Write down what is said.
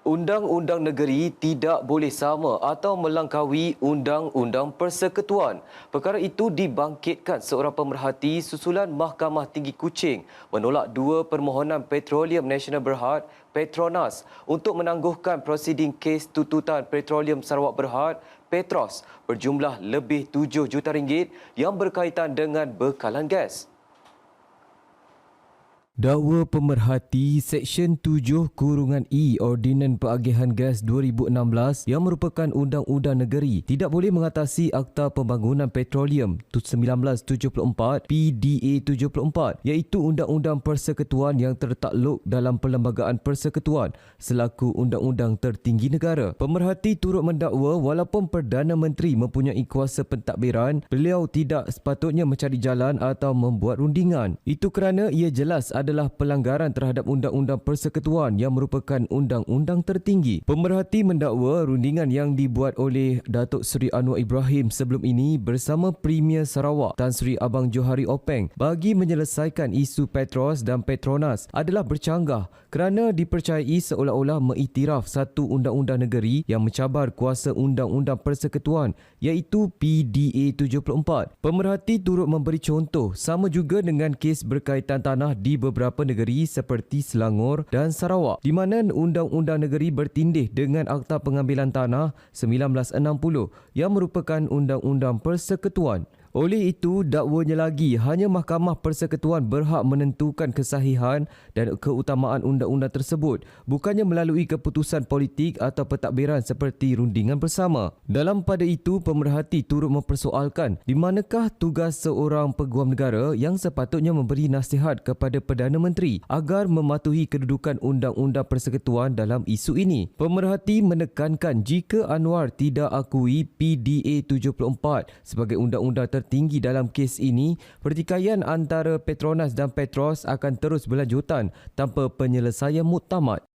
Undang-undang negeri tidak boleh sama atau melangkaui Undang-Undang Persekutuan. Perkara itu dibangkitkan seorang pemerhati susulan Mahkamah Tinggi Kuching menolak dua permohonan Petroleum Nasional Berhad Petronas untuk menangguhkan prosiding kes tututan Petroleum Sarawak Berhad Petros berjumlah lebih 7 juta ringgit yang berkaitan dengan bekalan gas. Dakwa pemerhati Seksyen 7 Kurungan E Ordinan Peagihan Gas 2016 yang merupakan undang-undang negeri tidak boleh mengatasi Akta Pembangunan Petroleum 1974 PDA 74 iaitu Undang-Undang Persekutuan yang tertakluk dalam Perlembagaan Persekutuan selaku undang-undang tertinggi negara. Pemerhati turut mendakwa walaupun Perdana Menteri mempunyai kuasa pentadbiran, beliau tidak sepatutnya mencari jalan atau membuat rundingan. Itu kerana ia jelas ada adalah pelanggaran terhadap Undang-Undang Persekutuan yang merupakan undang-undang tertinggi. Pemerhati mendakwa rundingan yang dibuat oleh Datuk Seri Anwar Ibrahim sebelum ini bersama Premier Sarawak Tan Sri Abang Johari Openg bagi menyelesaikan isu Petros dan Petronas adalah bercanggah kerana dipercayai seolah-olah mengiktiraf satu undang-undang negeri yang mencabar kuasa Undang-Undang Persekutuan iaitu PDA 74. Pemerhati turut memberi contoh sama juga dengan kes berkaitan tanah di beberapa beberapa negeri seperti Selangor dan Sarawak di mana Undang-Undang Negeri bertindih dengan Akta Pengambilan Tanah 1960 yang merupakan Undang-Undang Persekutuan. Oleh itu, dakwanya lagi hanya Mahkamah Persekutuan berhak menentukan kesahihan dan keutamaan undang-undang tersebut bukannya melalui keputusan politik atau pentadbiran seperti rundingan bersama. Dalam pada itu, pemerhati turut mempersoalkan di manakah tugas seorang peguam negara yang sepatutnya memberi nasihat kepada Perdana Menteri agar mematuhi kedudukan undang-undang persekutuan dalam isu ini. Pemerhati menekankan jika Anwar tidak akui PDA 74 sebagai undang-undang tertinggi dalam kes ini, pertikaian antara Petronas dan Petros akan terus berlanjutan tanpa penyelesaian muktamad.